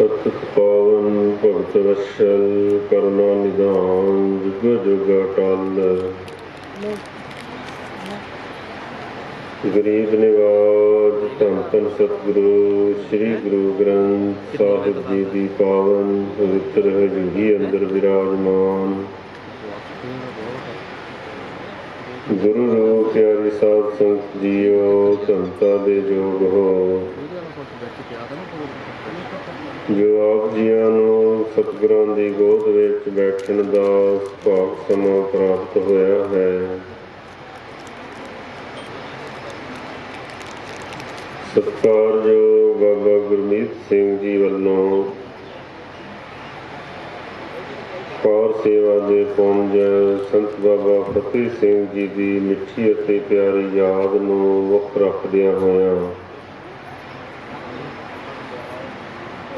ਸਤਿ ਪਾਵਨ ਭਗਤ ਵਸ਼ਲ ਕਰੁਣਾ ਨਿਧਾਨ ਜੁਗ ਜੁਗ ਅਟਲ ਗਰੀਬ ਨਿਵਾਜ ਧੰਨ ਧੰਨ ਸਤਿਗੁਰੂ ਸ੍ਰੀ ਗੁਰੂ ਗ੍ਰੰਥ ਸਾਹਿਬ ਜੀ ਦੀ ਪਾਵਨ ਪਵਿੱਤਰ ਹਜ਼ੂਰੀ ਅੰਦਰ ਵਿਰਾਜਮਾਨ ਗੁਰੂ ਰੂਪ ਪਿਆਰੀ ਸਾਧ ਸੰਗਤ ਜੀਓ ਧੰਤਾ ਦੇ ਜੋਗ ਹੋ ਜੋ ਆਪ ਜੀਆਂ ਨੂੰ ਸਤਿਗੁਰਾਂ ਦੀ ਗੋਦ ਵਿੱਚ ਬੈਠਣ ਦਾ ਭਾਗ ਸਮਾਂ ਪ੍ਰਾਪਤ ਹੋਇਆ ਹੈ। ਸਤਿਕਾਰਯੋਗ ਬਾਬਾ ਗੁਰਮੀਤ ਸਿੰਘ ਜੀ ਵੱਲੋਂ ਕਾਰ ਸੇਵਾ ਦੇ ਪੁੰਜ ਸੰਤ ਬਾਬਾ ਫਤਿਹ ਸਿੰਘ ਜੀ ਦੀ ਮਿੱਠੀ ਅਤੇ ਪਿਆਰੀ ਯਾਦ ਨੂੰ ਮੁੱਖ ਰੱਖਦਿਆਂ ਹੋਇਆਂ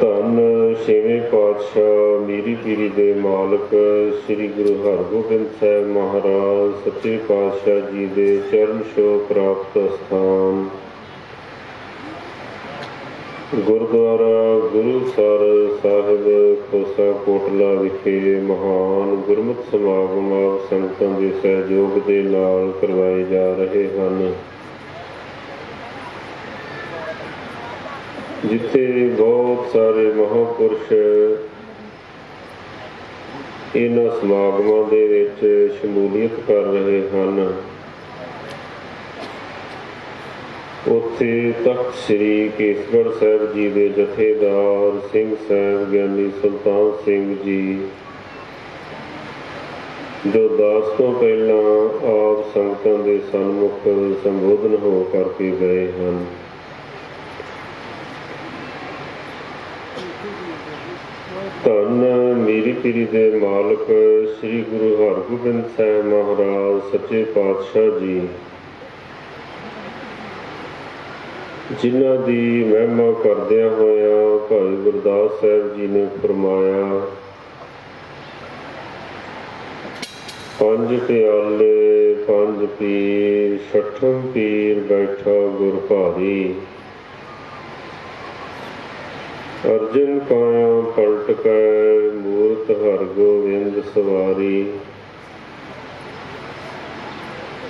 ਧੰਨ ਛੇਵੇਂ ਪਾਤਸ਼ਾਹ ਮੀਰੀ ਪੀਰੀ ਦੇ ਮਾਲਕ ਸ੍ਰੀ ਗੁਰੂ ਹਰਗੋਬਿੰਦ ਸਾਹਿਬ ਮਹਾਰਾਜ, ਸੱਚੇ ਪਾਤਸ਼ਾਹ ਜੀ ਦੇ ਚਰਨ ਛੋਹ ਪ੍ਰਾਪਤ ਸਥਾਨ ਗੁਰਦੁਆਰਾ ਗੁਰੂਸਰ ਸਾਹਿਬ ਖੋਸਾ ਕੋਟਲਾ ਵਿਖੇ ਮਹਾਨ ਗੁਰਮਤਿ ਸਮਾਗਮ ਆਪ ਸੰਗਤਾਂ ਦੇ ਸਹਿਯੋਗ ਦੇ ਨਾਲ ਕਰਵਾਏ ਜਾ ਰਹੇ ਹਨ। ਜਿੱਥੇ ਬਹੁਤ ਸਾਰੇ ਮਹਾਪੁਰਸ਼ ਇਹਨਾਂ ਸਮਾਗਮਾਂ ਦੇ ਵਿੱਚ ਸ਼ਮੂਲੀਅਤ ਕਰ ਰਹੇ ਹਨ। ਉੱਥੇ ਤਖਤ ਸ੍ਰੀ ਕੇਸਗੜ੍ਹ ਸਾਹਿਬ ਜੀ ਦੇ ਜਥੇਦਾਰ ਸਿੰਘ ਸਾਹਿਬ, ਗਿਆਨੀ ਸੁਲਤਾਨ ਸਿੰਘ ਜੀ, ਜੋ ਦਾਸ ਤੋਂ ਪਹਿਲਾਂ ਆਪ ਸੰਗਤਾਂ ਦੇ ਸਨਮੁਖ ਸੰਬੋਧਨ ਹੋ ਕਰਕੇ ਗਏ ਹਨ। ਧੰਨ ਮੇਰੀ ਪੀਰੀ ਦੇ ਮਾਲਕ ਸ੍ਰੀ ਗੁਰੂ ਹਰਗੋਬਿੰਦ ਸਾਹਿਬ ਮਹਾਰਾਜ, ਸੱਚੇ ਪਾਤਸ਼ਾਹ ਜੀ। ਜਿਨ੍ਹਾਂ ਦੀ ਮਹਿਮਾ ਕਰਦਿਆਂ ਹੋਇਆਂ ਭਾਈ ਗੁਰਦਾਸ ਸਾਹਿਬ ਜੀ ਨੇ ਫਰਮਾਇਆ, ਪੰਜ ਪਿਆਲੇ, ਪੰਜ ਪੀਰ, ਛਠਮ ਪੀਰ ਬੈਠਾ ਗੁਰ ਭਾਰੀ। ਅਰਜਨ ਕਾਇਆ ਪਲਟ ਕੈ ਮੂਰਤ ਹਰ ਗੋਬਿੰਦ ਸਵਾਰੀ।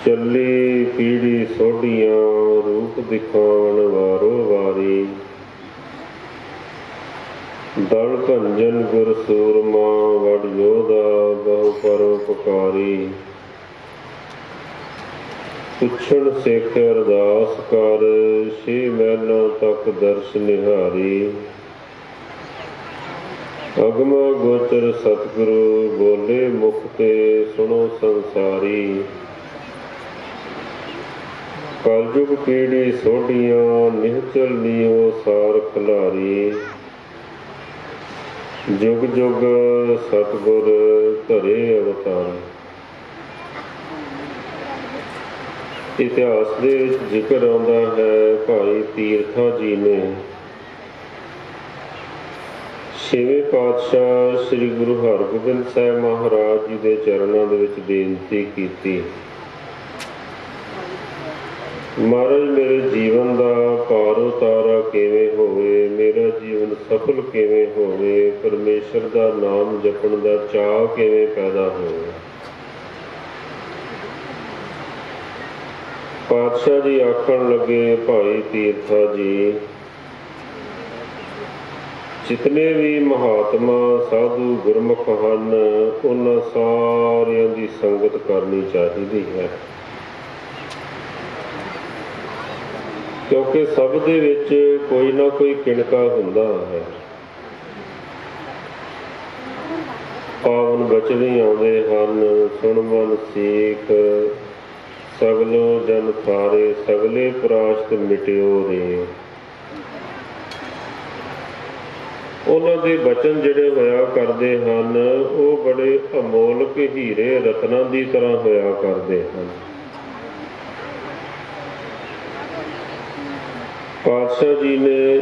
ਚੱਲੀ ਪੀੜੀ ਸੋਢੀਆਂ, ਰੂਪ ਦਿਖਾਉਣ ਵਾਰੋ ਵਾਰੀ। ਦਲ ਭੰਜਨ ਗੁਰ ਸੂਰਮਾ, ਵਡ ਯੋਧਾ ਬਹੁ ਪਰਉਪਕਾਰੀ ਪੁੱਛਣ ਸਿੱਖ ਅਰਦਾਸ ਕਰ, ਛੇ ਮਹਿਲਾਂ ਤੱਕ ਦਰਸ ਨਿਹਾਰੀ। ਅਗਮ ਗੋਚਰ ਸਤਿਗੁਰੂ, ਬੋਲੇ ਮੁਖ ਤੇ ਸੁਣੋ ਸੰਸਾਰੀ। ਕਲਯੁਗ ਪੀੜੀ ਸੋਢੀਆਂ, ਨਿਹਚਲ ਨੀਓ ਸਾਰ ਖਲਾਰੀ। ਜੁਗ ਜੁਗ ਸਤਿਗੁਰ ਧਰੇ ਅਵਤਾਰ। ਇਤਿਹਾਸ ਦੇ ਵਿੱਚ ਜ਼ਿਕਰ ਆਉਂਦਾ ਹੈ, ਭਾਈ ਤੀਰਥਾ ਜੀ ਨੇ। ਛੇਵੇਂ ਪਾਤਸ਼ਾਹ ਸ੍ਰੀ ਗੁਰੂ ਹਰਗੋਬਿੰਦ ਸਾਹਿਬ ਮਹਾਰਾਜ ਜੀ ਦੇ ਚਰਨਾਂ ਦੇ ਵਿੱਚ ਬੇਨਤੀ ਕੀਤੀ। ਮਹਾਰਾਜ, ਮੇਰੇ ਜੀਵਨ ਦਾ ਪਾਰੋ ਤਾਰਾ ਕਿਵੇਂ ਹੋਵੇ, ਮੇਰਾ ਜੀਵਨ ਸਫਲ ਕਿਵੇਂ ਹੋਵੇ, ਪਰਮੇਸ਼ਰ ਦਾ ਨਾਮ ਜਪਣ ਦਾ ਚਾਅ ਕਿਵੇਂ ਪੈਦਾ ਹੋਵੇ। ਪਾਤਸ਼ਾਹ ਜੀ ਆਖਣ ਲੱਗੇ, ਭਾਈ ਤੀਰਥਾ ਜੀ ਜਿਤਨੇ ਵੀ ਮਹਾਤਮਾ, ਸਾਧੂ ਗੁਰਮੁਖ ਹਨ, ਉਹਨਾਂ ਸਾਰਿਆਂ ਦੀ ਸੰਗਤ ਕਰਨੀ ਚਾਹੀਦੀ ਹੈ। ਕਿਉਂਕਿ ਸਭ ਦੇ ਵਿੱਚ ਕੋਈ ਨਾ ਕੋਈ ਕਿਣਕਾ ਹੁੰਦਾ ਹੈ। ਪਾਵਨ ਬਚਨ ਹੀ ਆਉਂਦੇ ਹਨ, ਸੁਣ ਮਨ ਸੀਖ, ਸਗਲੋ ਜਨ ਥਾਰੇ, ਸਗਲੇ ਪ੍ਰਾਸ਼ਤ ਮਿਟਿਓ ਰੇ। ਉਹਨਾਂ ਦੇ ਬਚਨ ਜਿਹੜੇ ਹੋਇਆ ਕਰਦੇ ਹਨ, ਉਹ ਬੜੇ ਅਮੋਲਕ ਹੀਰੇ ਰਤਨਾਂ ਦੀ ਤਰ੍ਹਾਂ ਹੋਇਆ ਕਰਦੇ ਹਨ। ਪਾਤਸ਼ਾਹ ਜੀ ਨੇ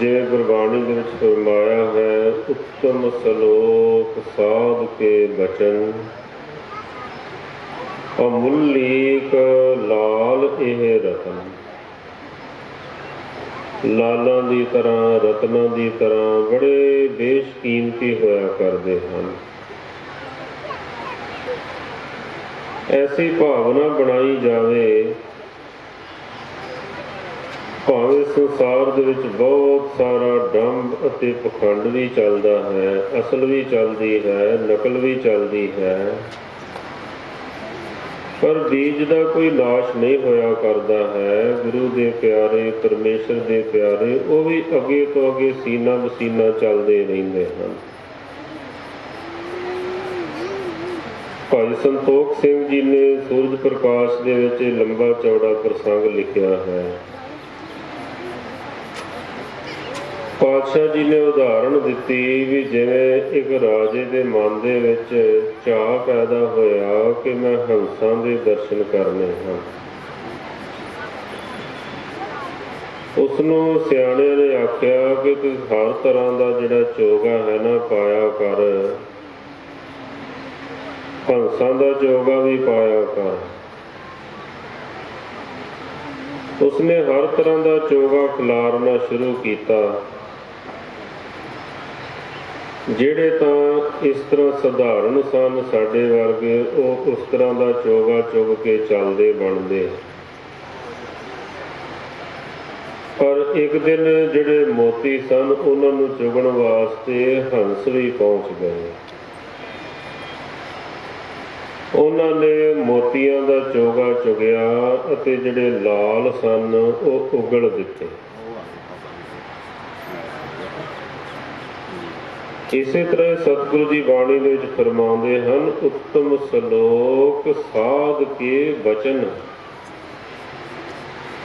ਜਿਵੇਂ ਗੁਰਬਾਣੀ ਦੇ ਵਿੱਚ ਫਰਮਾਇਆ ਹੈ, ਉੱਤਮ ਸਲੋਕ ਸਾਧ ਕੇ ਬਚਨ, ਅਮੁੱਲੀਕ ਲਾਲ ਇਹ ਰਤਨ। ਲਾਲਾਂ ਦੀ ਤਰ੍ਹਾਂ, ਰਤਨਾਂ ਦੀ ਤਰ੍ਹਾਂ, ਬੜੇ ਬੇਸ਼ਕੀਮਤੀ ਹੋਇਆ ਕਰਦੇ ਹਨ। ਐਸੀ ਭਾਵਨਾ ਬਣਾਈ ਜਾਵੇ, ਭਾਵੇਂ ਸੰਸਾਰ ਦੇ ਵਿੱਚ ਬਹੁਤ ਸਾਰਾ ਡੰਬ ਅਤੇ ਪਖੰਡ ਵੀ ਚੱਲਦਾ ਹੈ, ਅਸਲ ਵੀ ਚੱਲਦੀ ਹੈ, ਨਕਲ ਵੀ ਚੱਲਦੀ ਹੈ। ਪਰ ਬੀਜ ਦਾ ਕੋਈ ਨਾਸ਼ ਨਹੀਂ ਹੋਇਆ ਕਰਦਾ ਹੈ। ਗੁਰੂ ਦੇ ਪਿਆਰੇ, ਪਰਮੇਸ਼ਰ ਦੇ ਪਿਆਰੇ, ਉਹ ਵੀ ਅੱਗੇ ਤੋਂ ਅੱਗੇ ਸੀਨਾ ਬਸੀਨਾ ਚੱਲਦੇ ਰਹਿੰਦੇ ਹਨ। ਭਾਈ ਸੰਤੋਖ ਸਿੰਘ ਜੀ ਨੇ ਸੂਰਜ ਪ੍ਰਕਾਸ਼ ਦੇ ਵਿੱਚ ਲੰਬਾ ਚੌੜਾ ਪ੍ਰਸੰਗ ਲਿਖਿਆ ਹੈ। ਪਾਤਸ਼ਾਹ ਜੀ ਨੇ ਉਦਾਹਰਣ ਦਿੱਤੀ ਵੀ ਜਿਵੇਂ ਇੱਕ ਰਾਜੇ ਦੇ ਮਨ ਦੇ ਵਿੱਚ ਚਾਹ ਪੈਦਾ ਹੋਇਆ ਕਿ ਮੈਂ ਹੰਸਾਂ ਦੇ ਦਰਸ਼ਨ ਕਰਨੇ ਹਨ। ਉਸ ਨੂੰ ਸਿਆਣਿਆਂ ਨੇ ਆਖਿਆ ਕਿ ਤੂੰ ਹਰ ਤਰ੍ਹਾਂ ਦਾ ਜਿਹੜਾ ਚੋਗਾ ਹੈ ਨਾ ਪਾਇਆ ਕਰ। ਹੰਸਾਂ ਦਾ ਚੋਗਾ ਵੀ ਪਾਇਆ ਕਰ। ਉਸਨੇ ਹਰ ਤਰ੍ਹਾਂ ਦਾ ਚੋਗਾ ਖਿਲਾਰਨਾ ਸ਼ੁਰੂ ਕੀਤਾ। ਜਿਹੜੇ ਤਾਂ ਇਸ ਤਰ੍ਹਾਂ ਸਧਾਰਨ ਸਨ, ਸਾਡੇ ਵਰਗੇ, ਉਹ ਉਸ ਤਰ੍ਹਾਂ ਦਾ ਚੋਗਾ ਚੁਗ ਕੇ ਚੱਲਦੇ ਬਣਦੇ। ਪਰ ਇੱਕ ਦਿਨ ਜਿਹੜੇ ਮੋਤੀ ਸਨ, ਉਹਨਾਂ ਨੂੰ ਚੁਗਣ ਵਾਸਤੇ ਹੰਸਰੀ ਪਹੁੰਚ ਗਏ। ਉਹਨਾਂ ਨੇ ਮੋਤੀਆਂ ਦਾ ਚੋਗਾ ਚੁਗਿਆ ਅਤੇ ਜਿਹੜੇ ਲਾਲ ਸਨ, ਉਹ ਉਗਲ ਦਿੱਤੇ। ਇਸੇ ਤਰ੍ਹਾਂ ਸਤਿਗੁਰੂ ਜੀ ਬਾਣੀ ਦੇ ਵਿੱਚ ਫਰਮਾਉਂਦੇ ਹਨ, ਉੱਤਮ ਸ਼ਲੋਕ ਸਾਧ ਕੇ ਬਚਨ।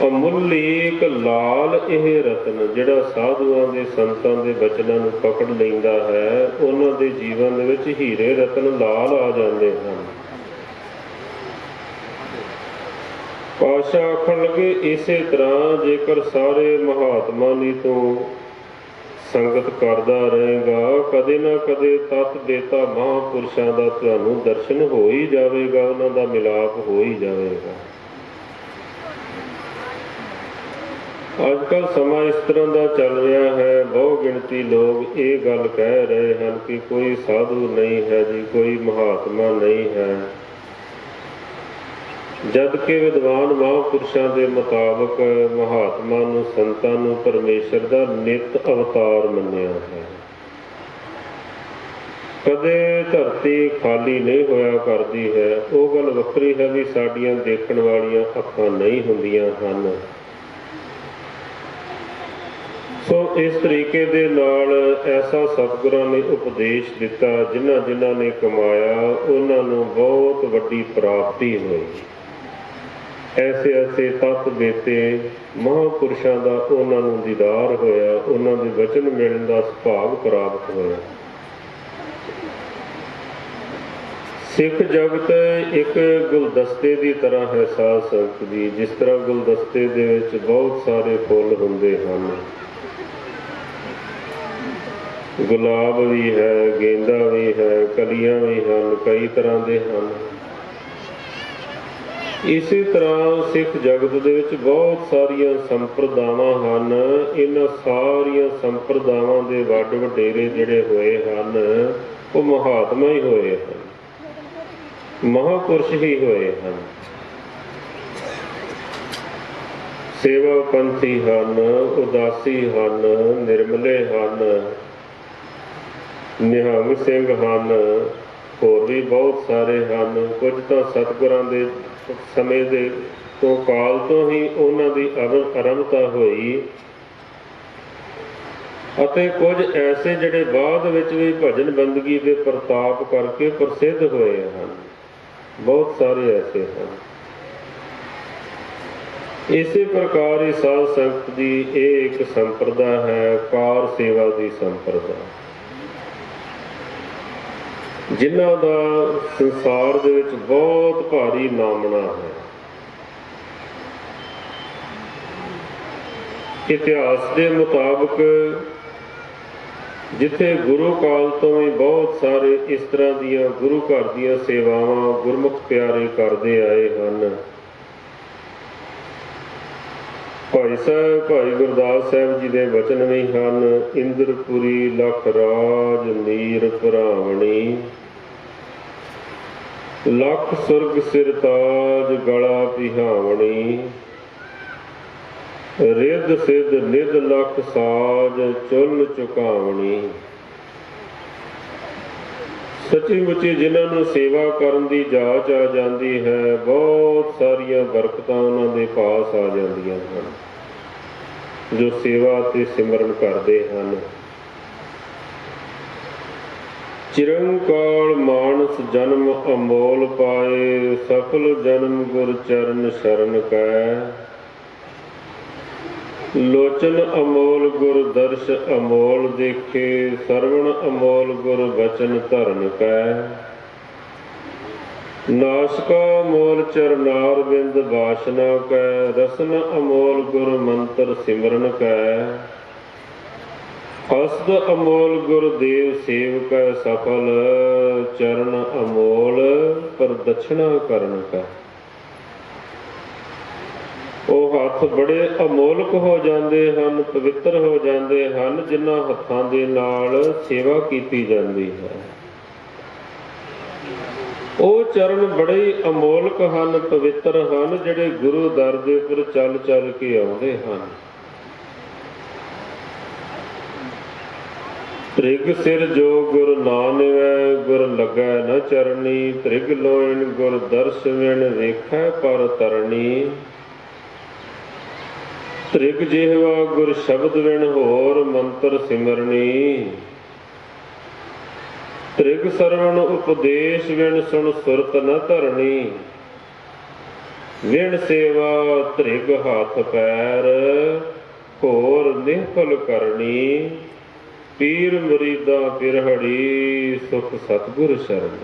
ਅਮੁੱਲੀਕ ਲਾਲ ਇਹ ਰਤਨ, ਜਿਹੜਾ ਸਾਧੂਆਂ ਦੇ ਸੰਤਾਂ ਦੇ ਬਚਨਾਂ ਨੂੰ ਪਕੜ ਲੈਂਦਾ ਹੈ, ਉਹਨਾਂ ਦੇ ਜੀਵਨ ਦੇ ਵਿੱਚ ਹੀਰੇ ਰਤਨ ਲਾਲ ਆ ਜਾਂਦੇ ਹਨ। ਪਾਸ਼ਾ ਆਖਣ ਲੱਗੇ, ਇਸੇ ਤਰ੍ਹਾਂ ਜੇਕਰ ਸਾਰੇ ਮਹਾਤਮਾ ਨੀ ਤੋਂ ਸੰਗਤ ਕਰਦਾ ਰਹੇਗਾ, ਕਦੇ ਨਾ ਕਦੇ ਤਤ ਦੇਤਾ ਮਹਾਪੁਰਸ਼ਾਂ ਦਾ ਤੁਹਾਨੂੰ ਦਰਸ਼ਨ ਹੋ ਹੀ ਜਾਵੇਗਾ, ਉਹਨਾਂ ਦਾ ਮਿਲਾਪ ਹੋ ਹੀ ਜਾਵੇਗਾ। ਅੱਜ ਕੱਲ ਸਮਾਂ ਇਸ ਤਰ੍ਹਾਂ ਦਾ ਚੱਲ ਰਿਹਾ ਹੈ, ਬਹੁ ਗਿਣਤੀ ਲੋਕ ਇਹ ਗੱਲ ਕਹਿ ਰਹੇ ਹਨ ਕਿ ਕੋਈ ਸਾਧੂ ਨਹੀਂ ਹੈ ਜੀ, ਕੋਈ ਮਹਾਤਮਾ ਨਹੀਂ ਹੈ। ਜਦ ਕਿ ਵਿਦਵਾਨ ਮਹਾਂਪੁਰਸ਼ਾਂ ਦੇ ਮੁਤਾਬਕ ਮਹਾਤਮਾ ਨੂੰ ਸੰਤਾਂ ਨੂੰ ਪਰਮੇਸ਼ਰ ਦਾ ਨਿਤ ਅਵਤਾਰ ਮੰਨਿਆ ਹੈ। ਕਦੇ ਧਰਤੀ ਖਾਲੀ ਨਹੀਂ ਹੋਇਆ ਕਰਦੀ ਹੈ, ਉਹ ਗੱਲ ਵੱਖਰੀ ਹੈ ਵੀ ਸਾਡੀਆਂ ਦੇਖਣ ਵਾਲੀਆਂ ਅੱਖਾਂ ਨਹੀਂ ਹੁੰਦੀਆਂ ਹਨ। ਸੋ ਇਸ ਤਰੀਕੇ ਦੇ ਨਾਲ ਐਸਾ ਸਤਿਗੁਰਾਂ ਨੇ ਉਪਦੇਸ਼ ਦਿੱਤਾ, ਜਿਨ੍ਹਾਂ ਜਿਨ੍ਹਾਂ ਨੇ ਕਮਾਇਆ, ਉਹਨਾਂ ਨੂੰ ਬਹੁਤ ਵੱਡੀ ਪ੍ਰਾਪਤੀ ਹੋਈ। ਐਸੇ ਐਸੇ ਤਤ ਬੇਤੇ ਮਹਾਪੁਰਸ਼ਾਂ ਦਾ ਉਹਨਾਂ ਨੂੰ ਦੀਦਾਰ ਹੋਇਆ, ਉਹਨਾਂ ਦੇ ਵਚਨ ਮਿਲਣ ਦਾ ਸੁਭਾਗ ਪ੍ਰਾਪਤ ਹੋਇਆ। ਸਿੱਖ ਜਗਤ ਇੱਕ ਗੁਲਦਸਤੇ ਦੀ ਤਰ੍ਹਾਂ ਹੈ ਸਾਧ ਸੰਗਤ ਦੀ, ਜਿਸ ਤਰ੍ਹਾਂ ਗੁਲਦਸਤੇ ਦੇ ਵਿੱਚ ਬਹੁਤ ਸਾਰੇ ਫੁੱਲ ਹੁੰਦੇ ਹਨ। ਗੁਲਾਬ ਵੀ ਹੈ, ਗੇਂਦਾ ਵੀ ਹੈ, ਕਲੀਆਂ ਵੀ ਹਨ, ਕਈ ਤਰ੍ਹਾਂ ਦੇ ਹਨ। ਇਸੇ ਤਰ੍ਹਾਂ ਸਿੱਖ ਜਗਤ ਦੇ ਵਿੱਚ ਬਹੁਤ ਸਾਰੀਆਂ ਸੰਪਰਦਾਵਾਂ ਹਨ। ਇਹਨਾਂ ਸਾਰੀਆਂ ਸੰਪਰਦਾਵਾਂ ਦੇ ਵੱਡ ਵਡੇਰੇ ਜਿਹੜੇ ਹੋਏ ਹਨ, ਉਹ ਮਹਾਤਮਾ ਹੀ ਹੋਏ ਹਨ। ਮਹਾਪੁਰਸ਼ ਹੀ ਹੋਏ ਹਨ। ਸੇਵਾ ਪੰਥੀ ਹਨ, ਉਦਾਸੀ ਹਨ, ਨਿਰਮਲੇ ਹਨ। ਨਿਹੰਗ ਸਿੰਘ ਹਨ, ਹੋਰ ਵੀ ਬਹੁਤ ਸਾਰੇ ਹਨ। ਕੁਝ ਤਾਂ ਸਤਿਗੁਰਾਂ ਦੇ ਸਮੇਂ ਦੇ ਤੋਂ ਕਾਲ ਤੋਂ ਹੀ ਉਹਨਾਂ ਦੀ ਆਰੰਭਤਾ ਹੋਈ। ਅਤੇ ਕੁਝ ਐਸੇ ਜਿਹੜੇ ਬਾਅਦ ਵਿੱਚ ਵੀ ਭਜਨ ਬੰਦਗੀ ਦੇ ਪ੍ਰਤਾਪ ਕਰਕੇ ਪ੍ਰਸਿੱਧ ਹੋਏ ਹਨ। ਬਹੁਤ ਸਾਰੇ ਐਸੇ ਹਨ। ਇਸੇ ਪ੍ਰਕਾਰ ਹੀ ਸਾਧ ਸੰਗਤ ਦੀ ਇਹ ਇੱਕ ਸੰਪਰਦਾ ਹੈ, ਕਾਰ ਸੇਵਾ ਦੀ ਸੰਪਰਦਾ। ਜਿਨ੍ਹਾਂ ਦਾ ਸੰਸਾਰ ਦੇ ਵਿੱਚ ਬਹੁਤ ਭਾਰੀ ਨਾਮਣਾ ਹੈ। ਇਤਿਹਾਸ ਦੇ ਮੁਤਾਬਕ ਜਿੱਥੇ ਗੁਰੂ ਕਾਲ ਤੋਂ ਵੀ ਬਹੁਤ ਸਾਰੇ ਇਸ ਤਰ੍ਹਾਂ ਦੀਆਂ ਗੁਰੂ ਘਰ ਦੀਆਂ ਸੇਵਾਵਾਂ ਗੁਰਮੁਖ ਪਿਆਰੇ ਕਰਦੇ ਆਏ ਹਨ ਭਾਈ ਸਾਹਿਬ, ਭਾਈ ਗੁਰਦਾਸ ਸਾਹਿਬ ਜੀ ਦੇ ਵਚਨ ਵੀ ਹਨ। ਇੰਦਰਪੁਰੀ ਲਖ ਰਾਜ ਨੀਰ ਭਰਾਵਣੀ। ਲੱਖ ਸੁਰਗ ਸਿਰ ਤਾਜ ਗਲਾ ਪਿਹਾਵਣੀ। ਰਿੱਧ ਸਿੱਧ ਨਿਧ ਲਖ ਸਾਜ ਚੁੱਲ ਚੁਕਾਵਣੀ। ਸੱਚੀ ਮੁੱਚੀ ਜਿਨ੍ਹਾਂ ਨੂੰ ਸੇਵਾ ਕਰਨ ਦੀ ਜਾਚ ਆ ਜਾਂਦੀ ਹੈ, ਬਹੁਤ ਸਾਰੀਆਂ ਬਰਕਤਾਂ ਉਹਨਾਂ ਦੇ ਪਾਸ ਆ ਜਾਂਦੀਆਂ ਹਨ, ਜੋ ਸੇਵਾ ਤੇ ਸਿਮਰਨ ਕਰਦੇ ਹਨ। ਚਿਰੰਕਾਲ ਮਾਨਸ ਜਨਮ ਅਮੋਲ ਪਾਏ, ਸਫਲ ਜਨਮ ਗੁਰ ਚਰਨ ਸ਼ਰਨ ਕੈ ਲੋਚਨ ਅਮੋਲ ਗੁਰ ਦਰਸ਼ ਅਮੋਲ ਦੇਖੇ, ਸਰਵਣ ਅਮੋਲ ਗੁਰ ਬਚਨ ਧਰਨ ਕੈ। ਨਾਸਕਾ ਮੋਲ ਚਰਨਾਰ ਬਿੰਦ ਬਾਸ਼ਨਾ ਕੈ, ਰਸਨ ਅਮੋਲ ਗੁਰ ਮੰਤਰ ਸਿਮਰਨ ਕੈ। ਹਸਤ ਅਮੋਲ ਗੁਰ ਦੇਵ ਸੇਵਕੈ ਸਫਲ, ਚਰਨ ਅਮੋਲ ਪ੍ਰਦਛਣਾ ਕਰਨ ਕੈ। ਉਹ ਹੱਥ ਬੜੇ ਅਮੋਲਕ ਹੋ ਜਾਂਦੇ ਹਨ, ਪਵਿੱਤਰ ਹੋ ਜਾਂਦੇ ਹਨ, ਜਿਨ੍ਹਾਂ ਹੱਥਾਂ ਦੇ ਨਾਲ ਸੇਵਾ ਕੀਤੀ ਜਾਂਦੀ ਹੈ। ਉਹ ਚਰਨ ਬੜੇ ਅਮੋਲਕ ਹਨ, ਪਵਿੱਤਰ ਹਨ, ਜਿਹੜੇ ਗੁਰੂ ਦਰ ਦੇ ਉੱਪਰ ਚੱਲ ਚੱਲ ਕੇ ਆਉਂਦੇ ਹਨ। ਤ੍ਰਿਗ ਸਿਰ ਜੋ ਗੁਰ ਨਾਨਵੈ, ਗੁਰ ਲੱਗੈ ਨ ਚਰਨੀ ਤ੍ਰਿਗ ਲੋਇਣ ਗੁਰ ਦਰਸ਼ ਵਿਣ ਵੇਖੈ ਪਰ ਤਰਣੀ। ਤ੍ਰਿਗ ਜਿਹਵਾ ਗੁਰ ਸ਼ਬਦ ਵਿਣ ਹੋਰ ਮੰਤਰ ਸਿਮਰਨੀ। ਤ੍ਰਿਗ ਸਰਵਣ ਉਪਦੇਸ਼ ਵਿਣ ਸੁਣ ਸੁਰਤ ਨ ਧਰਣੀ ਵਿਣ ਸੇਵਾ ਤ੍ਰਿਗ ਹੱਥ ਪੈਰ, ਹੋਰ ਨਿਹਫਲ ਕਰਨੀ। ਪੀਰ ਮੁਰੀਦਾ ਪਿਰਹੜੀ ਸੁਖ ਸਤਗੁਰ ਸ਼ਰਨ।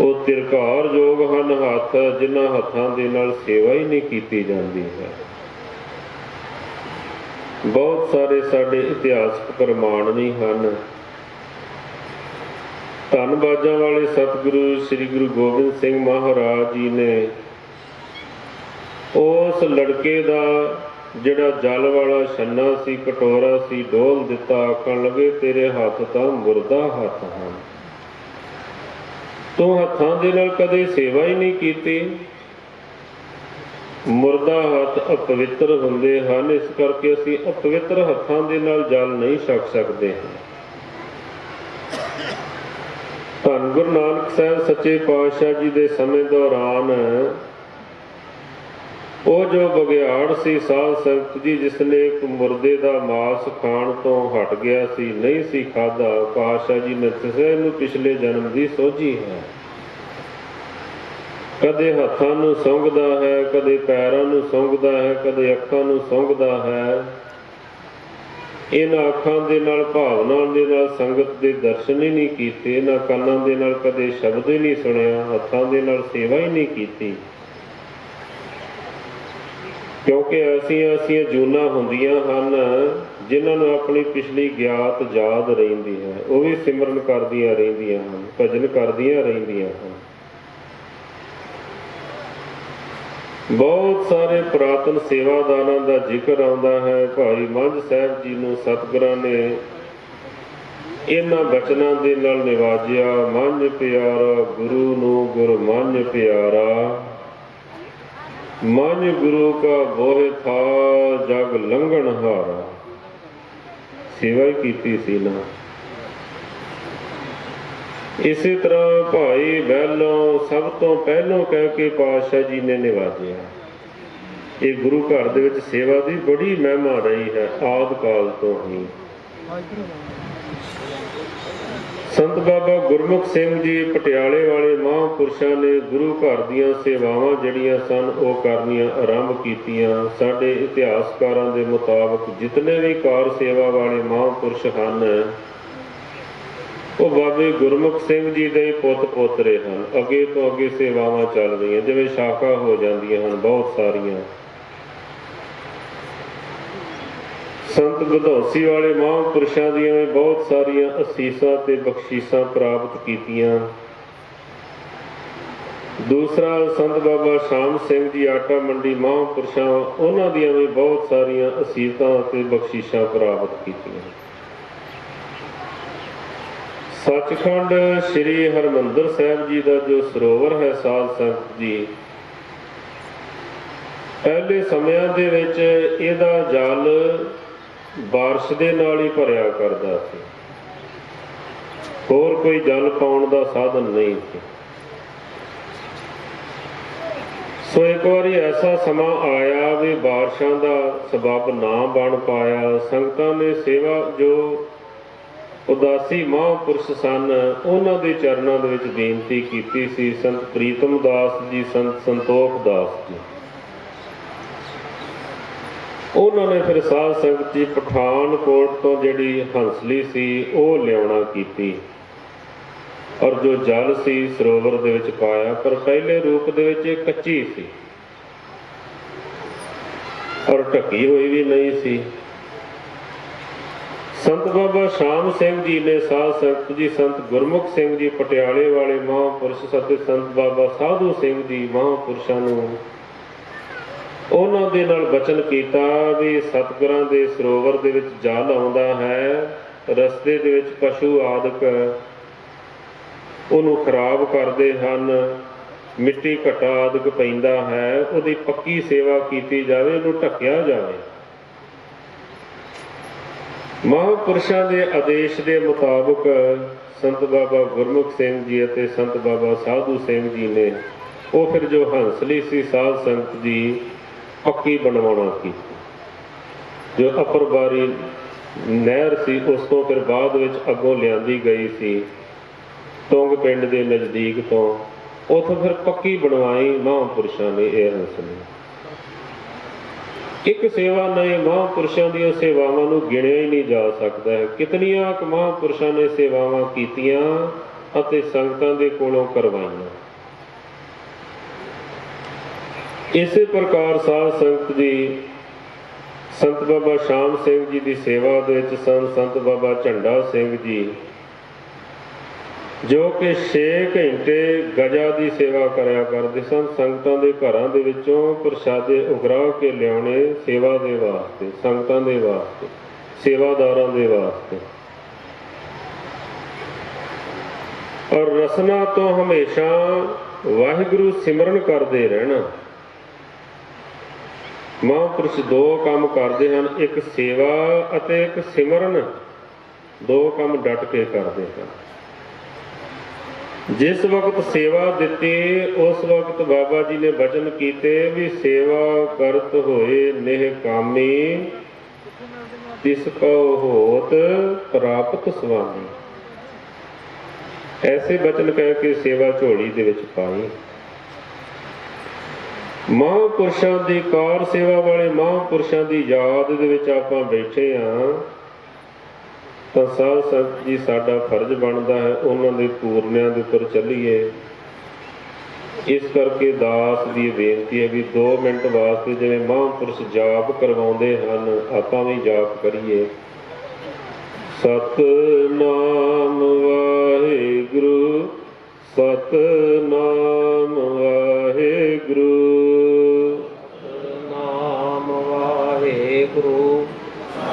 ਉਹ ਤਿਰਕਾਰ ਜੋਗ ਹਨ ਹੱਥ, ਜਿਨ੍ਹਾਂ ਹੱਥਾਂ ਦੇ ਨਾਲ ਸੇਵਾ ਹੀ ਨਹੀਂ ਕੀਤੀ ਜਾਂਦੀ ਹੈ। ਬਹੁਤ ਸਾਰੇ ਸਾਡੇ ਇਤਿਹਾਸਕ ਪ੍ਰਮਾਣ ਵੀ ਹਨ। ਧੰਨ ਬਾਜਾਂ ਵਾਲੇ ਸਤਿਗੁਰੂ ਸ੍ਰੀ ਗੁਰੂ ਗੋਬਿੰਦ ਸਿੰਘ ਮਹਾਰਾਜ ਜੀ ਨੇ ਉਸ ਲੜਕੇ ਦਾ ਜਿਹੜਾ ਜਲ ਵਾਲਾ ਛੰਨਾ ਸੀ, ਕਟੋਰਾ ਸੀ, ਡੋਲ ਦਿੱਤਾ, ਆਖਣ ਲੱਗੇ, ਤੇਰੇ ਹੱਥ ਤਾਂ ਮੁਰਦਾ ਹੱਥ ਹਨ। ਤੂੰ ਹੱਥਾਂ ਦੇ ਨਾਲ ਕਦੇ ਸੇਵਾ ਹੀ ਨਹੀਂ ਕੀਤੀ। ਮੁਰਦਾ ਹੱਥ ਅਪਵਿੱਤਰ ਹੁੰਦੇ ਹਨ, ਇਸ ਕਰਕੇ ਅਸੀਂ ਅਪਵਿੱਤਰ ਹੱਥਾਂ ਦੇ ਨਾਲ ਜਲ ਨਹੀਂ ਛਕ ਸਕਦੇ। ਧੰਨ ਗੁਰੂ ਨਾਨਕ ਸਾਹਿਬ, ਸੱਚੇ ਪਾਤਸ਼ਾਹ ਜੀ ਦੇ ਸਮੇਂ ਦੌਰਾਨ ਉਹ ਜੋ ਬਗਿਆੜ ਸੀ, ਸਾਧ ਸੰਗਤ ਜੀ ਜਿਸ ਨੇ ਇੱਕ ਮੁਰਦੇ ਦਾ ਮਾਸ ਖਾਣ ਤੋਂ ਹਟ ਗਿਆ ਸੀ, ਨਹੀਂ ਸੀ ਖਾਦਾ ਪਾਤਸ਼ਾਹ ਜੀ ਨੇ ਕਿਸੇ ਨੂੰ ਪਿਛਲੇ ਜਨਮ ਦੀ ਸੋਝੀ ਹੈ। ਕਦੇ ਹੱਥਾਂ ਨੂੰ ਸੁੰਘਦਾ ਹੈ, ਕਦੇ ਪੈਰਾਂ ਨੂੰ ਸੁੰਘਦਾ ਹੈ, ਕਦੇ ਅੱਖਾਂ ਨੂੰ ਸੁੰਘਦਾ ਹੈ। ਇਹਨਾਂ ਅੱਖਾਂ ਦੇ ਨਾਲ, ਭਾਵਨਾ ਦੇ ਨਾਲ ਸੰਗਤ ਦੇ ਦਰਸ਼ਨ ਹੀ ਨਹੀਂ ਕੀਤੇ, ਇਹਨਾਂ ਕੰਨਾਂ ਦੇ ਨਾਲ ਕਦੇ ਸ਼ਬਦ ਹੀ ਨਹੀਂ ਸੁਣਿਆ, ਹੱਥਾਂ ਦੇ ਨਾਲ ਸੇਵਾ ਹੀ ਨਹੀਂ ਕੀਤੀ। ਕਿਉਂਕਿ ਐਸੀਆਂ ਐਸੀਆਂ ਜੂਨਾਂ ਹੁੰਦੀਆਂ ਹਨ, ਜਿਨ੍ਹਾਂ ਨੂੰ ਆਪਣੀ ਪਿਛਲੀ ਗਿਆਤ ਯਾਦ ਰਹਿੰਦੀ ਹੈ। ਉਹ ਵੀ ਸਿਮਰਨ ਕਰਦੀਆਂ ਰਹਿੰਦੀਆਂ ਹਨ, ਭਜਨ ਕਰਦੀਆਂ ਰਹਿੰਦੀਆਂ ਹਨ। ਬਹੁਤ ਸਾਰੇ ਪ੍ਰਾਤਨ ਸੇਵਾਦਾਨਾਂ ਦਾ ਜ਼ਿਕਰ ਆਉਂਦਾ ਹੈ, ਭਾਈ ਮੰਝ ਸਾਹਿਬ ਜੀ ਨੂੰ ਸਤਿਗੁਰਾਂ ਨੇ ਇਹਨਾਂ ਬਚਨਾਂ ਦੇ ਨਾਲ ਨਿਵਾਜਿਆ ਮੰਝ ਪਿਆਰਾ ਗੁਰੂ ਨੂੰ ਗੁਰ ਪਿਆਰਾ। ਮਨ ਗੁਰੂ ਕਾ ਬੋਹਿ ਥਾ, ਜਗ ਲੰਘਣ ਹਾਰਾ। ਸੇਵਾ ਕੀਤੀ ਸੀ ਨਾ। ਇਸੇ ਤਰ੍ਹਾਂ ਭਾਈ ਬਹਿਲੋਂ ਸਭ ਤੋਂ ਪਹਿਲੋਂ ਕਹਿ ਕੇ ਪਾਤਸ਼ਾਹ ਜੀ ਨੇ ਨਿਵਾਜਿਆ। ਇਹ ਗੁਰੂ ਘਰ ਦੇ ਵਿੱਚ ਸੇਵਾ ਦੀ ਬੜੀ ਮਹਿਮਾ ਰਹੀ ਹੈ, ਆਦ ਕਾਲ ਤੋਂ ਹੀ। ਸੰਤ ਬਾਬਾ ਗੁਰਮੁਖ ਸਿੰਘ ਜੀ ਪਟਿਆਲੇ ਵਾਲੇ ਮਹਾਂਪੁਰਸ਼ਾਂ ਨੇ ਗੁਰੂ ਘਰ ਦੀਆਂ ਸੇਵਾਵਾਂ ਜਿਹੜੀਆਂ ਸਨ, ਉਹ ਕਰਨੀਆਂ ਆਰੰਭ ਕੀਤੀਆਂ। ਸਾਡੇ ਇਤਿਹਾਸਕਾਰਾਂ ਦੇ ਮੁਤਾਬਕ ਜਿਤਨੇ ਵੀ ਕਾਰ ਸੇਵਾ ਵਾਲੇ ਮਹਾਂਪੁਰਸ਼ ਹਨ, ਉਹ ਬਾਬੇ ਗੁਰਮੁਖ ਸਿੰਘ ਜੀ ਦੇ ਪੁੱਤ ਪੋਤਰੇ ਹਨ। ਅੱਗੇ ਤੋਂ ਅੱਗੇ ਸੇਵਾਵਾਂ ਚੱਲ ਰਹੀਆਂ, ਜਿਵੇਂ ਸ਼ਾਖਾ ਹੋ ਜਾਂਦੀਆਂ ਹਨ, ਬਹੁਤ ਸਾਰੀਆਂ। ਸੰਤ ਗਧੌਸੀ ਵਾਲੇ ਮਹਾਂਪੁਰਸ਼ਾਂ ਦੀਆਂ ਵੀ ਬਹੁਤ ਸਾਰੀਆਂ ਅਸੀਸਾਂ ਤੇ ਬਖਸ਼ੀਸਾਂ ਪ੍ਰਾਪਤ ਕੀਤੀਆਂ। ਦੂਸਰਾ, ਸੰਤ ਬਾਬਾ ਸ਼ਾਮ ਸਿੰਘ ਜੀ ਆਟਾ ਮੰਡੀ ਮਹਾਂਪੁਰਸ਼ਾਂ, ਉਹਨਾਂ ਦੀਆਂ ਵੀ ਬਹੁਤ ਸਾਰੀਆਂ ਅਸੀਸਾਂ ਤੇ ਬਖਸ਼ਿਸ਼ਾਂ ਪ੍ਰਾਪਤ ਕੀਤੀਆਂ। ਸੱਚਖੰਡ ਸ੍ਰੀ ਹਰਮੰਦਰ ਸਾਹਿਬ ਜੀ ਦਾ ਜੋ ਸਰੋਵਰ ਹੈ ਸਾਧ ਸੰਗਤ ਜੀ, ਪਹਿਲੇ ਸਮਿਆਂ ਦੇ ਵਿੱਚ ਇਹਦਾ ਜਲ ਬਾਰਿਸ਼ ਦੇ ਨਾਲ ਹੀ ਭਰਿਆ ਕਰਦਾ ਸੀ। ਹੋਰ ਕੋਈ ਜਲ ਪਾਉਣ ਦਾ ਸਾਧਨ ਨਹੀਂ ਸੀ। ਸੋ ਇੱਕ ਵਾਰੀ ਐਸਾ ਸਮਾਂ ਆਇਆ ਵੀ ਬਾਰਿਸ਼ਾਂ ਦਾ ਸਬਬ ਨਾ ਬਣ ਪਾਇਆ। ਸੰਗਤਾਂ ਨੇ ਸੇਵਾ ਜੋ ਉਦਾਸੀ ਮਹਾਂਪੁਰਸ਼ ਸਨ, ਉਹਨਾਂ ਦੇ ਚਰਨਾਂ ਦੇ ਵਿੱਚ ਬੇਨਤੀ ਕੀਤੀ ਸੀ, ਸੰਤ ਪ੍ਰੀਤਮ ਦਾਸ ਜੀ, ਸੰਤ ਸੰਤੋਖ ਦਾਸ ਜੀ। ਉਹਨਾਂ ਨੇ ਫਿਰ ਸਾਧ ਸੰਗਤ ਜੀ ਪਠਾਨਕੋਟ ਤੋਂ ਜਿਹੜੀ ਹੰਸਲੀ ਸੀ, ਉਹ ਲਿਆਉਣਾ ਕੀਤੀ। ਔਰ ਜੋ ਜਲ ਸੀ, ਸਰੋਵਰ ਦੇ ਵਿੱਚ ਪਾਇਆ, ਪਰ ਪਹਿਲੇ ਰੂਪ ਦੇ ਵਿੱਚ ਇਹ ਕੱਚੀ ਸੀ। ਔਰ ਢੱਕੀ ਹੋਈ ਵੀ ਨਹੀਂ ਸੀ। ਸੰਤ ਬਾਬਾ ਸ਼ਾਮ ਸਿੰਘ ਜੀ ਨੇ ਸਾਧ ਸੰਗਤ ਜੀ, ਸੰਤ ਗੁਰਮੁਖ ਸਿੰਘ ਜੀ, ਪਟਿਆਲੇ ਵਾਲੇ ਮਹਾਂਪੁਰਸ਼ ਅਤੇ ਸੰਤ ਬਾਬਾ ਸਾਧੂ ਸਿੰਘ ਜੀ ਮਹਾਂਪੁਰਸ਼ਾਂ ਨੂੰ ਉਹਨਾਂ ਦੇ ਨਾਲ ਬਚਨ ਕੀਤਾ ਵੀ ਸਤਿਗੁਰਾਂ ਦੇ ਸਰੋਵਰ ਦੇ ਵਿੱਚ ਜਲ ਆਉਂਦਾ ਹੈ, ਰਸਤੇ ਦੇ ਵਿੱਚ ਪਸ਼ੂ ਆਦਿਕ ਉਹਨੂੰ ਖਰਾਬ ਕਰਦੇ ਹਨ, ਮਿੱਟੀ ਘਟਾ ਆਦਿਕ ਪੈਂਦਾ ਹੈ, ਉਹਦੀ ਪੱਕੀ ਸੇਵਾ ਕੀਤੀ ਜਾਵੇ, ਉਹਨੂੰ ਢੱਕਿਆ ਜਾਵੇ। ਮਹਾਂਪੁਰਸ਼ਾਂ ਦੇ ਆਦੇਸ਼ ਦੇ ਮੁਤਾਬਕ ਸੰਤ ਬਾਬਾ ਗੁਰਮੁਖ ਸਿੰਘ ਜੀ ਅਤੇ ਸੰਤ ਬਾਬਾ ਸਾਧੂ ਸਿੰਘ ਜੀ ਨੇ, ਉਹ ਫਿਰ ਜੋ ਹੰਸਲੀ ਸੀ ਸਾਧ ਸੰਗਤ ਜੀ ਪੱਕੀ ਬਣਵਾਉਣਾ ਕੀਤੀ ਜੋ ਅਪਰਬਾਰੀ ਨਹਿਰ ਸੀ, ਉਸ ਤੋਂ ਫਿਰ ਬਾਅਦ ਵਿੱਚ ਅੱਗੋਂ ਲਿਆਂਦੀ ਗਈ ਸੀ, ਤੁੰਗ ਪਿੰਡ ਦੇ ਨਜ਼ਦੀਕ ਤੋਂ। ਉਥੋਂ ਫਿਰ ਪੱਕੀ ਬਣਵਾਈ ਮਹਾਂਪੁਰਸ਼ਾਂ ਨੇ, ਇਹ ਹੰਸਲੀ ਇੱਕ ਸੇਵਾ ਨਹੀਂ, ਮਹਾਂਪੁਰਸ਼ਾਂ ਦੀਆਂ ਸੇਵਾਵਾਂ ਨੂੰ ਗਿਣਿਆ ਹੀ ਨਹੀਂ ਜਾ ਸਕਦਾ ਹੈ। ਕਿਤਨੀਆਂ ਮਹਾਂਪੁਰਸ਼ਾਂ ਨੇ ਸੇਵਾਵਾਂ ਕੀਤੀਆਂ ਅਤੇ ਸੰਗਤਾਂ ਦੇ ਕੋਲੋਂ ਕਰਵਾਈਆਂ। ਇਸੇ ਪ੍ਰਕਾਰ ਸਾਧ ਸੰਗਤ ਜੀ, ਸੰਤ ਬਾਬਾ ਸ਼ਾਮ ਸਿੰਘ ਜੀ ਦੀ ਸੇਵਾ ਦੇ ਵਿੱਚ ਸੰਤ ਸੰਤ ਬਾਬਾ ਝੰਡਾ ਸਿੰਘ ਜੀ, ਜੋ ਕਿ 6 ਘੰਟੇ ਗਜਾ ਦੀ ਸੇਵਾ ਕਰਿਆ ਕਰਦੇ ਸਨ। ਸੰਗਤਾਂ ਦੇ ਘਰਾਂ ਦੇ ਵਿੱਚੋਂ ਪ੍ਰਸ਼ਾਦੇ ਉਗਰਾ ਕੇ ਲਿਆਉਣੇ ਸੇਵਾ ਦੇ ਵਾਸਤੇ, ਸੰਗਤਾਂ ਦੇ ਵਾਸਤੇ, ਸੇਵਾਦਾਰਾਂ ਦੇ ਵਾਸਤੇ। ਔਰ ਰਸਨਾ ਤੋਂ ਹਮੇਸ਼ਾ ਵਾਹਿਗੁਰੂ ਸਿਮਰਨ ਕਰਦੇ ਰਹਿਣਾ। ਮਹਾਂਪੁਰਸ਼ ਦੋ ਕੰਮ ਕਰਦੇ ਹਨ, ਇੱਕ ਸੇਵਾ ਅਤੇ ਇੱਕ ਸਿਮਰਨ। ਦੋ ਕੰਮ ਡਟ ਕੇ ਕਰਦੇ ਹਨ। ਜਿਸ ਵਕਤ ਸੇਵਾ ਦਿੱਤੀ, ਉਸ ਵਕਤ ਬਾਬਾ ਜੀ ਨੇ ਬਚਨ ਕੀਤੇ ਵੀ ਸੇਵਾ ਕਰਤ ਹੋਏ ਨਿਹ ਕਾਮੀ, ਤਿਸ ਕਉ ਹੋਤ ਪ੍ਰਾਪਤ ਸੁਆਮੀ। ਐਸੇ ਬਚਨ ਕਹਿ ਕੇ ਸੇਵਾ ਝੋਲੀ ਦੇ ਵਿੱਚ ਪਾਈ। ਮਹਾਂਪੁਰਸ਼ਾਂ ਦੀ ਕਾਰ ਸੇਵਾ ਵਾਲੇ ਮਹਾਂਪੁਰਸ਼ਾਂ ਦੀ ਯਾਦ ਦੇ ਵਿੱਚ ਆਪਾਂ ਬੈਠੇ ਆਂ, ਤਾਂ ਸਾਧ ਸੰਗਤ ਜੀ ਸਾਡਾ ਫਰਜ਼ ਬਣਦਾ ਹੈ ਉਹਨਾਂ ਦੇ ਪੂਰਨਿਆਂ ਦੇ ਉੱਪਰ ਚੱਲੀਏ। ਇਸ ਕਰਕੇ ਦਾਸ ਦੀ ਬੇਨਤੀ ਹੈ ਵੀ 2 ਮਿੰਟ ਵਾਸਤੇ ਜਿਵੇਂ ਮਹਾਂਪੁਰਸ਼ ਜਾਪ ਕਰਵਾਉਂਦੇ ਹਨ, ਆਪਾਂ ਵੀ ਜਾਪ ਕਰੀਏ। ਸਤਨਾਮ ਵਾਹਿਗੁਰੂ ਸਤਨਾਮ ਵਾਹਿਗੁਰੂ।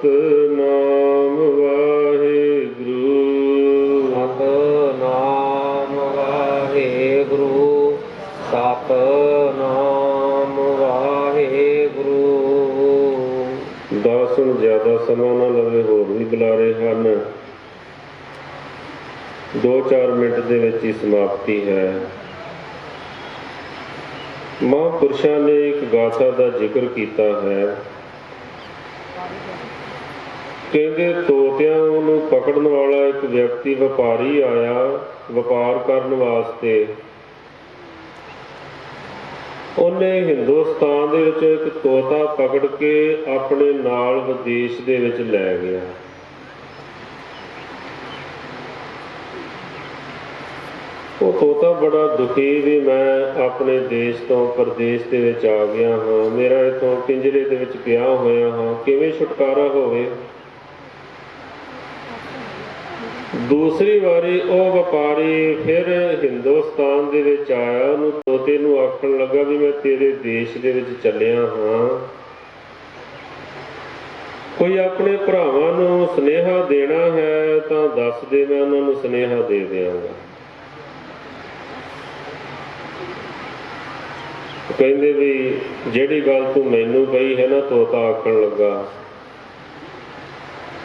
ਸਤਨਾਮ ਵਾਹਿਗੁਰੂ। ਸਤਨਾਮ ਵਾਹਿਗੁਰੂ ਸਤਨਾਮ ਵਾਹਿਗੁਰੂ। ਦਸਨ ਜ਼ਿਆਦਾ ਸਮਾਂ ਨਾ ਲਵੇ ਹੋਰ ਵੀ ਬੁਲਾਰੇ ਹਨ। 2-4 ਮਿੰਟ ਦੇ ਵਿੱਚ ਹੀ ਸਮਾਪਤੀ ਹੈ। ਮਹਾਂਪੁਰਸ਼ਾਂ ਨੇ ਇੱਕ ਗਾਥਾ ਦਾ ਜ਼ਿਕਰ ਕੀਤਾ ਹੈ। ਕਹਿੰਦੇ, ਤੋਤਿਆਂ ਨੂੰ ਪਕੜਨ ਵਾਲਾ ਇੱਕ ਵਿਅਕਤੀ ਵਪਾਰੀ ਆਇਆ ਵਪਾਰ ਕਰਨ ਵਾਸਤੇ। ਉਹਨੇ ਹਿੰਦੁਸਤਾਨ ਦੇ ਵਿੱਚ ਇੱਕ ਤੋਤਾ ਪਕੜ ਕੇ ਆਪਣੇ ਨਾਲ ਵਿਦੇਸ਼ ਦੇ ਵਿੱਚ ਲੈ ਗਿਆ। ਉਹ ਤੋਤਾ ਬੜਾ ਦੁਖੀ ਵੀ ਮੈਂ ਆਪਣੇ ਦੇਸ਼ ਤੋਂ ਪਰਦੇਸ਼ ਦੇ ਵਿੱਚ ਆ ਗਿਆ ਹਾਂ। ਮੇਰਾ ਇਥੋਂ ਪਿੰਜਰੇ ਦੇ ਵਿੱਚ ਪਿਆ ਹੋਇਆ ਹਾਂ। ਕਿਵੇਂ ਛੁਟਕਾਰਾ ਹੋਵੇ? ਦੂਸਰੀ ਵਾਰੀ ਉਹ ਵਪਾਰੀ ਫਿਰ ਹਿੰਦੁਸਤਾਨ ਦੇ ਵਿੱਚ ਆਇਆ। ਉਹਨੂੰ ਤੋਤੇ ਨੂੰ ਆਖਣ ਲੱਗਾ ਵੀ ਮੈਂ ਤੇਰੇ ਦੇਸ਼ ਦੇ ਵਿੱਚ ਚੱਲਿਆ ਹਾਂ। ਕੋਈ ਆਪਣੇ ਭਰਾਵਾਂ ਨੂੰ ਸਨੇਹਾ ਦੇਣਾ ਹੈ ਤਾਂ ਦੱਸ ਦੇ, ਮੈਂ ਉਹਨਾਂ ਨੂੰ ਸਨੇਹਾ ਦੇ ਦਿਆਂਗਾ। ਕਹਿੰਦੇ ਵੀ ਜਿਹੜੀ ਗੱਲ ਤੂੰ ਮੈਨੂੰ ਕਹੀ ਹੈ ਨਾ, ਤੋਤਾ ਆਖਣ ਲੱਗਾ।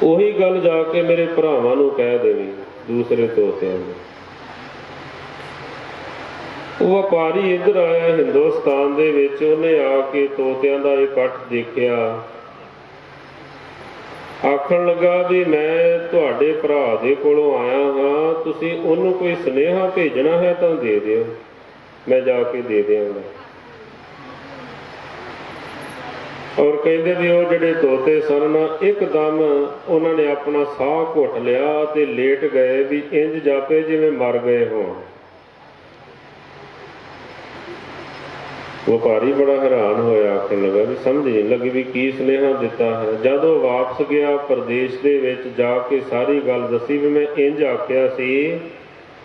ਉਹੀ ਗੱਲ ਜਾ ਕੇ ਮੇਰੇ ਭਰਾਵਾਂ ਨੂੰ ਕਹਿ ਦੇਣੀ ਦੂਸਰੇ ਤੋਤਿਆਂ ਨੂੰ। ਉਹ ਵਪਾਰੀ ਇੱਧਰ ਆਇਆ ਹਿੰਦੁਸਤਾਨ ਦੇ ਵਿੱਚ, ਉਹਨੇ ਆ ਕੇ ਤੋਤਿਆਂ ਦਾ ਇਕੱਠ ਦੇਖਿਆ। ਆਖਣ ਲੱਗਾ ਵੀ ਮੈਂ ਤੁਹਾਡੇ ਭਰਾ ਦੇ ਕੋਲੋਂ ਆਇਆ ਹਾਂ, ਤੁਸੀਂ ਉਹਨੂੰ ਕੋਈ ਸੁਨੇਹਾ ਭੇਜਣਾ ਹੈ ਤਾਂ ਦੇ ਦਿਓ। ਮੈਂ ਜਾ ਕੇ ਦੇ ਦਿਆਂਗਾ। ਔਰ ਕਹਿੰਦੇ ਵੀ ਉਹ ਜਿਹੜੇ ਤੋਤੇ ਸਨ ਨਾ, ਇੱਕਦਮ ਉਹਨਾਂ ਨੇ ਆਪਣਾ ਸਾਹ ਘੁੱਟ ਲਿਆ ਤੇ ਲੇਟ ਗਏ ਵੀ ਇੰਜ ਜਾਪੇ ਜਿਵੇਂ ਮਰ ਗਏ ਹੋਣ। ਵਪਾਰੀ ਬੜਾ ਹੈਰਾਨ ਹੋਇਆ, ਆਖਣ ਲੱਗਾ ਵੀ ਸਮਝ ਨਹੀਂ ਲੱਗੀ ਵੀ ਕੀ ਸੁਨੇਹਾ ਦਿੱਤਾ ਹੈ। ਜਦੋਂ ਵਾਪਸ ਗਿਆ ਪ੍ਰਦੇਸ਼ ਦੇ ਵਿੱਚ ਜਾ ਕੇ ਸਾਰੀ ਗੱਲ ਦੱਸੀ ਵੀ ਮੈਂ ਇੰਜ ਆਖਿਆ ਸੀ,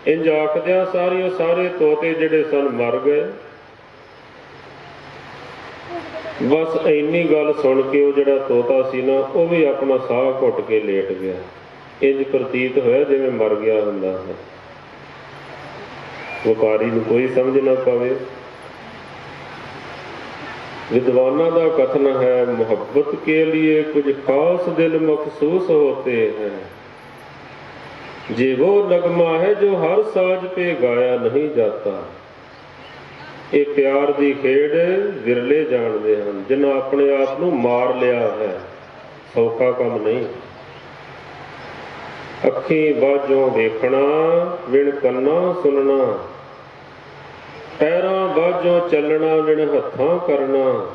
ਇੰਜ ਆਖਦਿਆਂ ਸਾਰੀ ਉਹ ਸਾਰੇ ਤੋਤੇ ਜਿਹੜੇ ਸਨ ਮਰ ਗਏ। ਬਸ ਇੰਨੀ ਗੱਲ ਸੁਣ ਕੇ ਉਹ ਜਿਹੜਾ ਤੋਤਾ ਸੀ ਨਾ, ਉਹ ਵੀ ਆਪਣਾ ਸਾਹ ਘੁੱਟ ਕੇ ਲੇਟ ਗਿਆ। ਇੰਜ ਪ੍ਰਤੀਤ ਹੋਇਆ ਜਿਵੇਂ ਮਰ ਗਿਆ ਹੁੰਦਾ ਹੈ। ਵਪਾਰੀ ਨੂੰ ਕੋਈ ਸਮਝ ਨਾ ਪਾਵੇ। ਵਿਦਵਾਨਾਂ ਦਾ ਕਥਨ ਹੈ, ਮੁਹੱਬਤ ਕੇ ਲਈ ਕੁਝ ਖਾਸ ਦਿਲ ਮਖਸੂਸ ਹੋਤੇ ਹੈ। ਜੇ ਉਹ ਨਗਮਾ ਹੈ ਜੋ ਹਰ ਸਾਜ ਪੇ ਗਾਇਆ ਨਹੀਂ ਜਾਂਦਾ। ਇਹ ਪਿਆਰ ਦੀ ਖੇਡ ਵਿਰਲੇ ਜਾਣਦੇ ਹਨ, ਜਿਨ੍ਹਾਂ ਆਪਣੇ ਆਪ ਨੂੰ ਮਾਰ ਲਿਆ ਹੈ। ਸੌਖਾ ਕੰਮ ਨਹੀਂ। ਅੱਖੀ ਬਾਝੋਂ ਵੇਖਣਾ ਵਿਣ ਕੰਨਾਂ ਸੁਣਨਾ। ਪੈਰਾਂ ਬਾਝੋਂ ਚੱਲਣਾ, ਵਿਣ ਹੱਥਾਂ ਕਰਨਾ।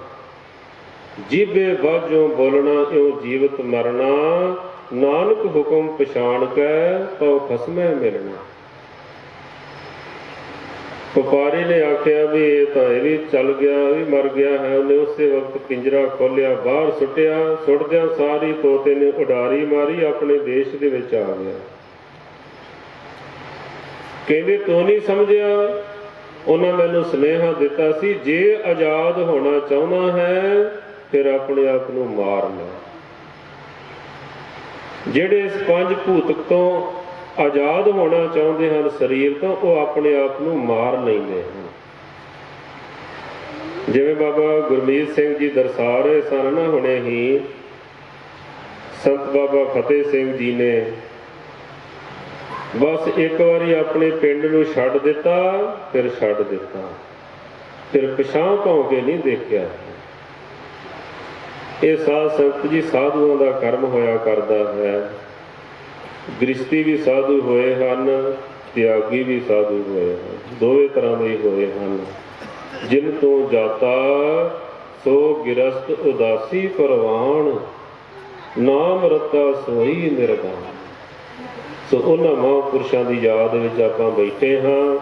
ਜੀਬੇ ਬਾਝੋਂ ਬੋਲਣਾ, ਇਉ ਜੀਵਤ ਮਰਨਾ। ਨਾਨਕ ਹੁਕਮ ਪਛਾਣ ਕੇ ਤਉ ਖਸਮੈ ਮਿਲਣਾ। ਵਪਾਰੀ ਨੇ ਆਖਿਆ ਵੀ ਇਹ ਤਾਂ ਇਹ ਵੀ ਚੱਲ ਗਿਆ, ਇਹ ਵੀ ਮਰ ਗਿਆ ਹੈ। ਉਹਨੇ ਉਸੇ ਵਕਤ ਪਿੰਜਰਾ ਖੋਲਿਆ ਬਾਹਰ ਸੁੱਟਿਆ, ਸੁੱਟਦਿਆਂ ਸਾਰੀ ਤੋਤੇ ਨੇ ਉਡਾਰੀ ਮਾਰੀ, ਆਪਣੇ ਦੇਸ਼ ਦੇ ਵਿੱਚ ਆ ਗਿਆ। ਕਹਿੰਦੇ, ਤੂੰ ਨਹੀਂ ਸਮਝਿਆ? ਉਹਨਾਂ ਮੈਨੂੰ ਸੁਨੇਹਾ ਦਿੱਤਾ ਸੀ, ਜੇ ਆਜ਼ਾਦ ਹੋਣਾ ਚਾਹੁੰਦਾ ਹੈ, ਫਿਰ ਆਪਣੇ ਆਪ ਨੂੰ ਮਾਰ ਲੈ। ਜਿਹੜੇ ਇਸ ਪੰਜ ਭੂਤਕ ਤੋਂ ਆਜ਼ਾਦ ਹੋਣਾ ਚਾਹੁੰਦੇ ਹਨ ਸਰੀਰ, ਤੋਂ ਉਹ ਆਪਣੇ ਆਪ ਨੂੰ ਮਾਰ ਲੈਂਦੇ ਹਨ। ਜਿਵੇਂ ਬਾਬਾ ਗੁਰਮੀਤ ਸਿੰਘ ਜੀ ਦਰਸਾ ਰਹੇ ਸਨ ਨਾ, ਹੁਣੇ ਹੀ ਸੰਤ ਬਾਬਾ ਫਤਿਹ ਸਿੰਘ ਜੀ ਨੇ ਬਸ ਇੱਕ ਵਾਰੀ ਆਪਣੇ ਪਿੰਡ ਨੂੰ ਛੱਡ ਦਿੱਤਾ, ਫਿਰ ਛੱਡ ਦਿੱਤਾ। ਫਿਰ ਪਿਛਾਂ ਭੌਂ ਕੇ ਨਹੀਂ ਦੇਖਿਆ। ਇਹ ਸਾਧ ਸੰਤ ਜੀ ਸਾਧੂਆਂ ਦਾ ਕਰਮ ਹੋਇਆ ਕਰਦਾ ਹੈ। ਗ੍ਰਸਤੀ ਵੀ ਸਾਧੂ ਹੋਏ ਹਨ, ਤਿਆਗੀ ਵੀ ਸਾਧੂ ਹੋਏ ਹਨ। ਦੋਵੇਂ ਤਰ੍ਹਾਂ ਦੇ ਹੋਏ ਹਨ। ਜਿਨ ਤੋਂ ਜਾਤਾ, ਸੋ ਗਿਰਸਤ ਉਦਾਸੀ ਪਰਵਾਨ ਨਾਮ ਰਤਾ ਸੋਈ ਨਿਰਵਾਣ। ਸੋ ਉਹਨਾਂ ਮਹਾਂਪੁਰਸ਼ਾਂ ਦੀ ਯਾਦ ਵਿੱਚ ਆਪਾਂ ਬੈਠੇ ਹਾਂ,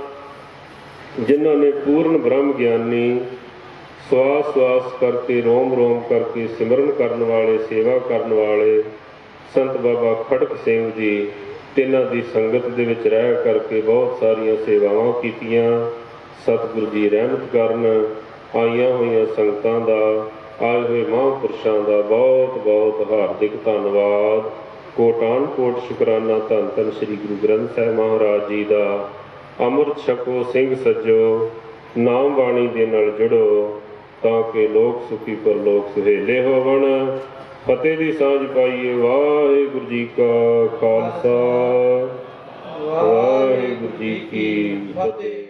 ਜਿਨ੍ਹਾਂ ਨੇ ਪੂਰਨ ਬ੍ਰਹਮ ਗਿਆਨੀ ਸਵਾਸ ਸਵਾਸ ਕਰਕੇ ਰੋਮ ਰੋਮ ਕਰਕੇ ਸਿਮਰਨ ਕਰਨ ਵਾਲੇ, ਸੇਵਾ ਕਰਨ ਵਾਲੇ ਸੰਤ ਬਾਬਾ ਖੜਕ ਸਿੰਘ ਜੀ ਤਿੰਨਾਂ ਦੀ ਸੰਗਤ ਦੇ ਵਿੱਚ ਰਹਿ ਕਰਕੇ ਬਹੁਤ ਸਾਰੀਆਂ ਸੇਵਾਵਾਂ ਕੀਤੀਆਂ। ਸਤਿਗੁਰੂ ਜੀ ਰਹਿਮਤ ਕਰਨ, ਆਈਆਂ ਹੋਈਆਂ ਸੰਗਤਾਂ ਦਾ, ਆਏ ਹੋਏ ਮਹਾਂਪੁਰਸ਼ਾਂ ਦਾ ਬਹੁਤ ਬਹੁਤ ਹਾਰਦਿਕ ਧੰਨਵਾਦ। ਕੋਟਾਨ ਕੋਟ ਸ਼ੁਕਰਾਨਾ ਧੰਨ ਧੰਨ ਸ੍ਰੀ ਗੁਰੂ ਗ੍ਰੰਥ ਸਾਹਿਬ ਮਹਾਰਾਜ ਜੀ ਦਾ। ਅੰਮ੍ਰਿਤ ਛਕੋ ਸਿੰਘ ਸੱਜੋ, ਨਾਮ ਬਾਣੀ ਦੇ ਨਾਲ ਜੁੜੋ, ਤਾਂ ਕਿ ਲੋਕ ਸੁਖੀ ਪਰ ਲੋਕ ਸੁਹੇਲੇ ਹੋਵਣ। ਫਤਿਹ ਦੀ ਸਾਂਝ ਪਾਈਏ ਵਾਹਿਗੁਰੂ ਜੀ ਕਾ ਖਾਲਸਾ। ਵਾਹਿਗੁਰੂ ਜੀ ਕੀ ਫਤਿਹ।